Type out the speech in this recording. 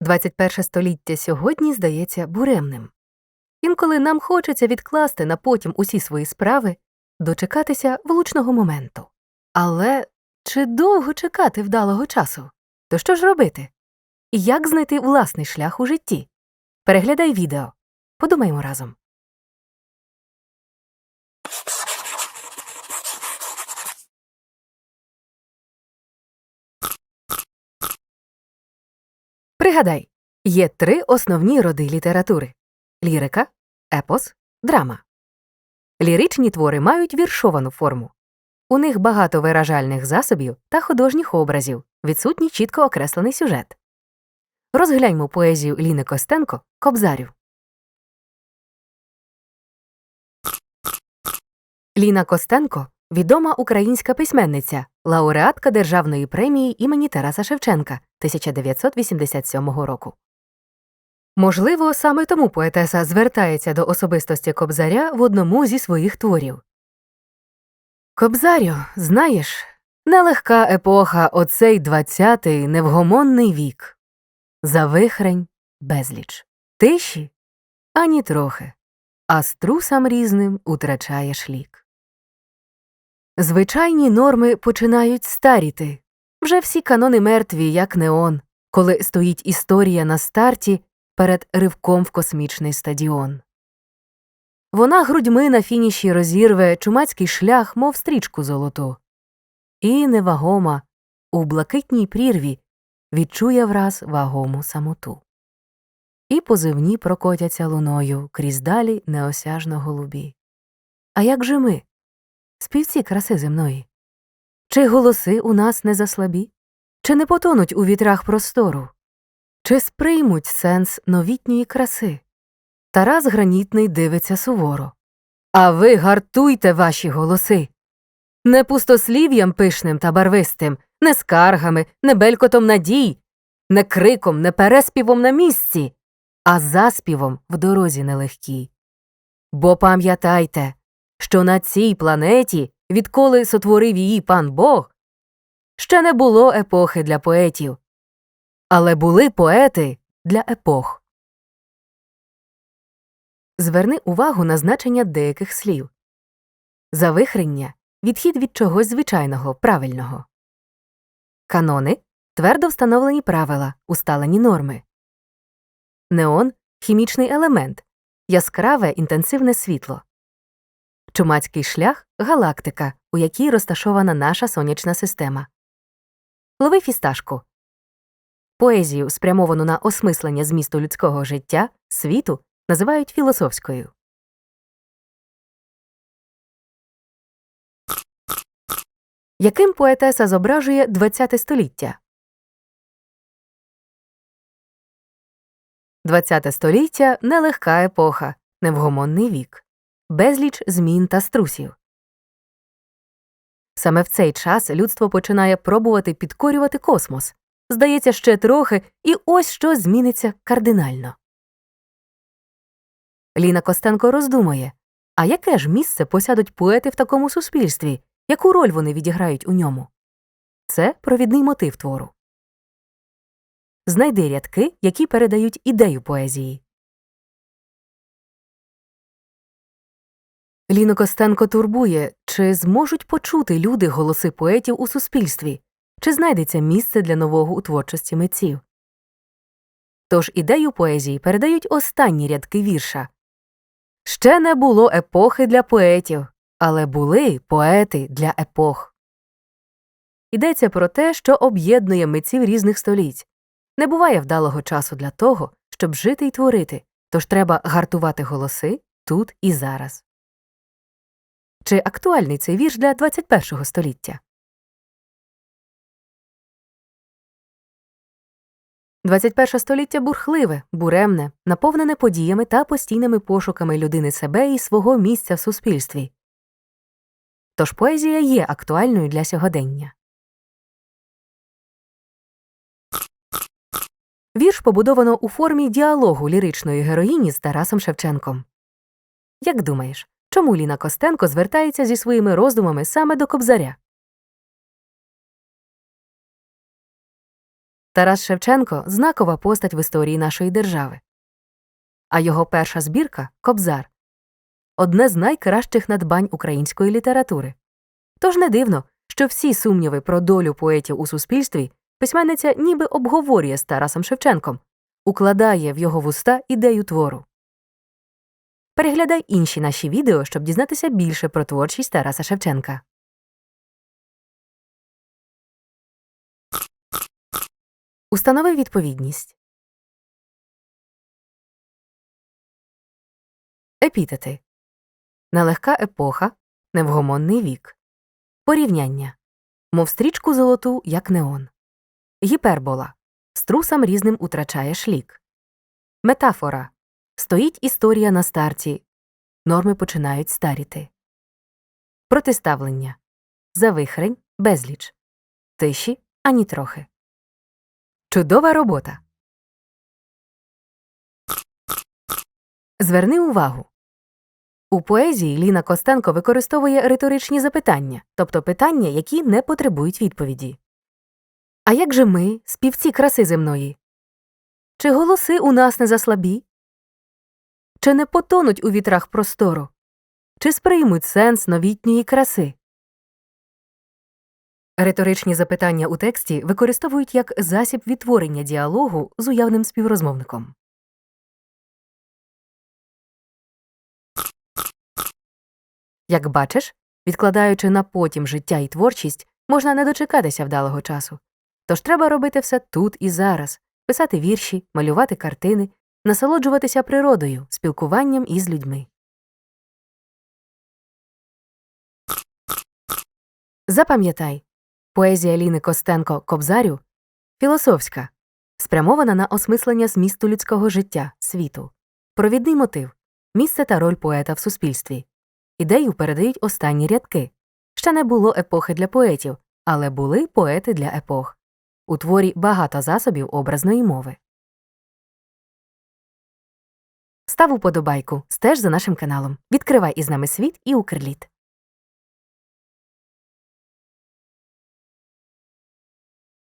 21 століття сьогодні здається буремним. Інколи нам хочеться відкласти на потім усі свої справи, дочекатися влучного моменту. Але чи довго чекати вдалого часу? То що ж робити? Як знайти власний шлях у житті? Переглядай відео. Подумаймо разом. Пригадай, є три основні роди літератури лірика, епос, драма. Ліричні твори мають віршовану форму. У них багато виражальних засобів та художніх образів, відсутній чітко окреслений сюжет. Розгляньмо поезію Ліни Костенко Кобзарю. Ліна Костенко відома українська письменниця, лауреатка Державної премії імені Тараса Шевченка 1987 року. Можливо, саме тому поетеса звертається до особистості Кобзаря в одному зі своїх творів. Кобзарю, знаєш, нелегка епоха оцей двадцятий невгомонний вік. Завихрень безліч. Тиші ані трохи, а струсам різним утрачаєш лік. Звичайні норми починають старіти. Вже всі канони мертві, як неон, коли стоїть історія на старті перед ривком в космічний стадіон. Вона грудьми на фініші розірве чумацький шлях, мов стрічку золоту. І невагома у блакитній прірві відчує враз вагому самоту. І позивні прокотяться луною крізь далі неосяжно голубі. А як же ми? Співці краси земної? Чи голоси у нас не заслабі? Чи не потонуть у вітрах простору? Чи сприймуть сенс новітньої краси? Тарас гранітний дивиться суворо. А ви гартуйте ваші голоси. Не пустослів'ям пишним та барвистим, не скаргами, не белькотом надій, не криком, не переспівом на місці, а заспівом в дорозі нелегкій. Бо пам'ятайте, що на цій планеті, відколи сотворив її пан Бог, ще не було епохи для поетів, але були поети для епох. Зверни увагу на значення деяких слів завихрення відхід від чогось звичайного, правильного. Канони твердо встановлені правила, усталені норми. Неон хімічний елемент, яскраве інтенсивне світло. Чумацький шлях галактика, у якій розташована наша сонячна система. Лови фісташку. Поезію, спрямовану на осмислення змісту людського життя, світу, називають філософською. Яким поетеса зображує ХХ століття? ХХ століття нелегка епоха, невгомонний вік, безліч змін та струсів. Саме в цей час людство починає пробувати підкорювати космос. Здається, ще трохи, і ось що зміниться кардинально. Ліна Костенко роздумує а яке ж місце посядуть поети в такому суспільстві, яку роль вони відіграють у ньому? Це провідний мотив твору. Знайди рядки, які передають ідею поезії. Ліно Костенко турбує, чи зможуть почути люди голоси поетів у суспільстві, чи знайдеться місце для нового у творчості митців. Тож ідею поезії передають останні рядки вірша Ще не було епохи для поетів, але були поети для епох. Йдеться про те, що об'єднує митців різних століть. Не буває вдалого часу для того, щоб жити й творити, тож треба гартувати голоси тут і зараз. Чи актуальний цей вірш для 21 століття? 21 століття бурхливе, буремне, наповнене подіями та постійними пошуками людини себе і свого місця в суспільстві. Тож поезія є актуальною для сьогодення. Вірш побудовано у формі діалогу ліричної героїні з Тарасом Шевченком. Як думаєш, чому Ліна Костенко звертається зі своїми роздумами саме до Кобзаря? Тарас Шевченко знакова постать в історії нашої держави. А його перша збірка Кобзар одне з найкращих надбань української літератури. Тож не дивно, що всі сумніви про долю поетів у суспільстві письменниця ніби обговорює з Тарасом Шевченком, укладає в його вуста ідею твору. Переглядай інші наші відео, щоб дізнатися більше про творчість Тараса Шевченка. Установи відповідність. Епітети. Нелегка епоха, невгомонний вік. Порівняння. Мов стрічку золоту, як неон. Гіпербола. Струсам різним утрачає шлік. Метафора. Стоїть історія на старті. Норми починають старіти. Протиставлення. Завихрень безліч. Тиші ані трохи. Чудова робота. Зверни увагу. У поезії Ліна Костенко використовує риторичні запитання, тобто питання, які не потребують відповіді. А як же ми, співці краси земної? Чи голоси у нас не заслабі? Чи не потонуть у вітрах простору? Чи сприймуть сенс новітньої краси? Риторичні запитання у тексті використовують як засіб відтворення діалогу з уявним співрозмовником. Як бачиш, відкладаючи на потім життя і творчість, можна не дочекатися вдалого часу. Тож треба робити все тут і зараз писати вірші, малювати картини, насолоджуватися природою, спілкуванням із людьми. Запам'ятай поезія Ліни Костенко Кобзарю філософська, спрямована на осмислення змісту людського життя, світу, провідний мотив, місце та роль поета в суспільстві. Ідею передають останні рядки. Ще не було епохи для поетів, але були поети для епох. У творі багато засобів образної мови. Став уподобайку, стеж за нашим каналом. Відкривай із нами світ і укрліт.